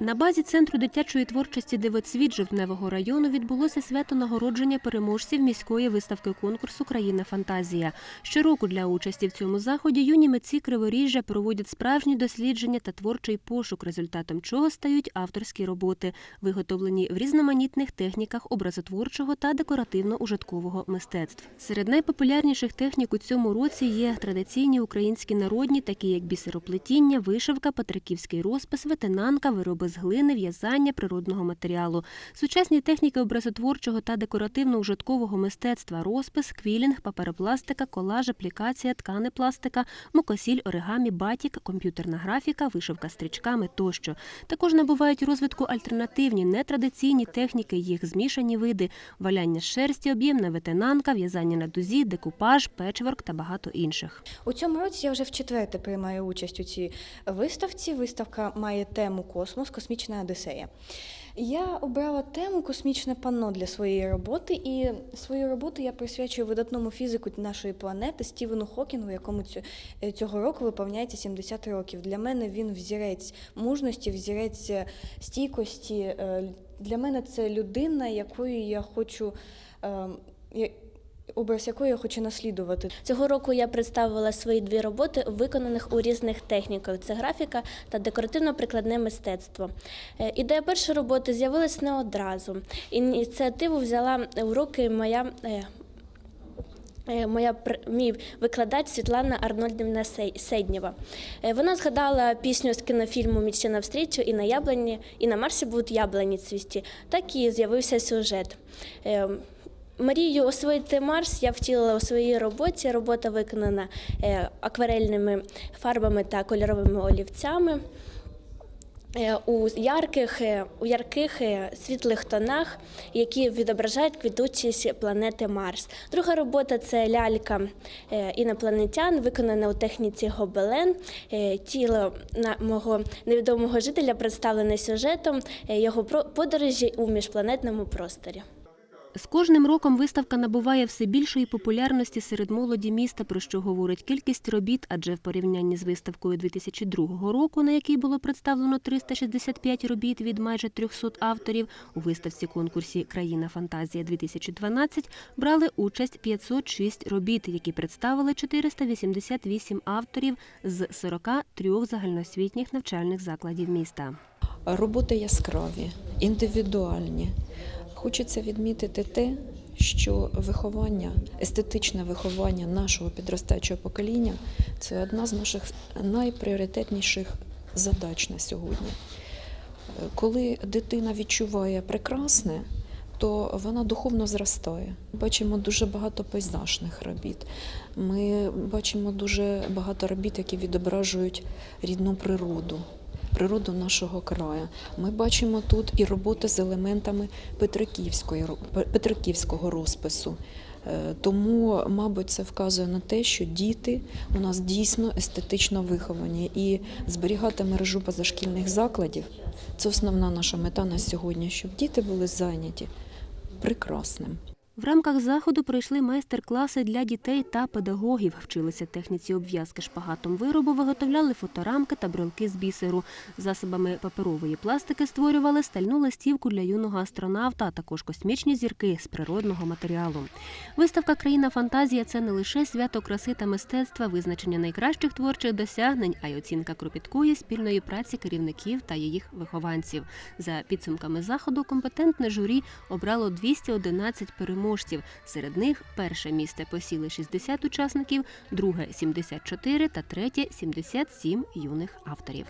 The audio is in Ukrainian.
На базі центру дитячої творчості Дивоцвіт Жовтневого району відбулося свято нагородження переможців міської виставки конкурсу Країна фантазія. Щороку для участі в цьому заході юні митці Криворіжжя проводять справжні дослідження та творчий пошук, результатом чого стають авторські роботи, виготовлені в різноманітних техніках образотворчого та декоративно-ужиткового мистецтв. Серед найпопулярніших технік у цьому році є традиційні українські народні, такі як бісероплетіння, вишивка, патриківський розпис, ветенанка, вироби з глини, в'язання природного матеріалу. Сучасні техніки образотворчого та декоративно-ужиткового мистецтва, розпис, квілінг, паперопластика, колаж, аплікація, ткани пластика, мокосіль, оригамі, батік, комп'ютерна графіка, вишивка стрічками тощо. Також набувають розвитку альтернативні, нетрадиційні техніки, їх змішані види, валяння з шерсті, об'ємна ветенанка, в'язання на дузі, декупаж, печворк та багато інших. У цьому році я вже вчетверте приймаю участь у цій виставці. Виставка має тему Космос, космічна Одіссея. Я обрала тему космічне панно для своєї роботи, і свою роботу я присвячую видатному фізику нашої планети Стівену Хокінгу, якому е, цього року виповняється 70 років. Для мене він взірець мужності, взірець е, стійкості. Е, Для мене це людина, якою я хочу. Образ якої я хочу наслідувати. Цього року я представила свої дві роботи, виконаних у різних техніках: це графіка та декоративно-прикладне мистецтво. Е, Ідея першої роботи з'явилась не одразу. Ініціативу взяла в руки моя. е, е, Моя мій викладач Світлана Арнольдівна Сей- Сейднєва. Вона згадала пісню з кінофільму «Мічі навстрічу і на яблуні, і на Марсі будуть яблуні цвісті. Так і з'явився сюжет. Мрію освоїти Марс я втілила у своїй роботі. Робота виконана е, акварельними фарбами та кольоровими олівцями. е, У ярких, е, у ярких світлих тонах, які відображають квітучість планети Марс. Друга робота це лялька інопланетян, виконана у техніці гобелен. Тіло мого невідомого жителя представлене сюжетом його подорожі у міжпланетному просторі. З кожним роком виставка набуває все більшої популярності серед молоді міста, про що говорить кількість робіт, адже в порівнянні з виставкою 2002 року, на якій було представлено 365 робіт від майже 300 авторів, у виставці конкурсі Країна фантазія 2012 брали участь 506 робіт, які представили 488 авторів з 43 загальноосвітніх навчальних закладів міста. Роботи яскраві, індивідуальні. Хочеться відмітити те, що виховання, естетичне виховання нашого підростаючого покоління це одна з наших найпріоритетніших задач на сьогодні. Коли дитина відчуває прекрасне, то вона духовно зростає. Бачимо дуже багато пейзажних робіт. Ми бачимо дуже багато робіт, які відображують рідну природу, природу нашого краю. Ми бачимо тут і роботи з елементами Петриківської, Петриківського розпису. Е, Тому, мабуть, це вказує на те, що діти у нас дійсно естетично виховані і зберігати мережу позашкільних закладів це основна наша мета на сьогодні, щоб діти були зайняті прекрасним. В рамках заходу пройшли майстер-класи для дітей та педагогів. Вчилися техніці обв'язки шпагатом виробу, виготовляли фоторамки та брелки з бісеру. Засобами паперової пластики створювали стальну листівку для юного астронавта, а також космічні зірки з природного матеріалу. Виставка Країна фантазія це не лише свято краси та мистецтва, визначення найкращих творчих досягнень, а й оцінка кропіткої спільної праці керівників та їх вихованців. За підсумками заходу компетентне журі обрало 211 переможців. Серед них перше місце посіли 60 учасників, друге 74 та третє 77 юних авторів.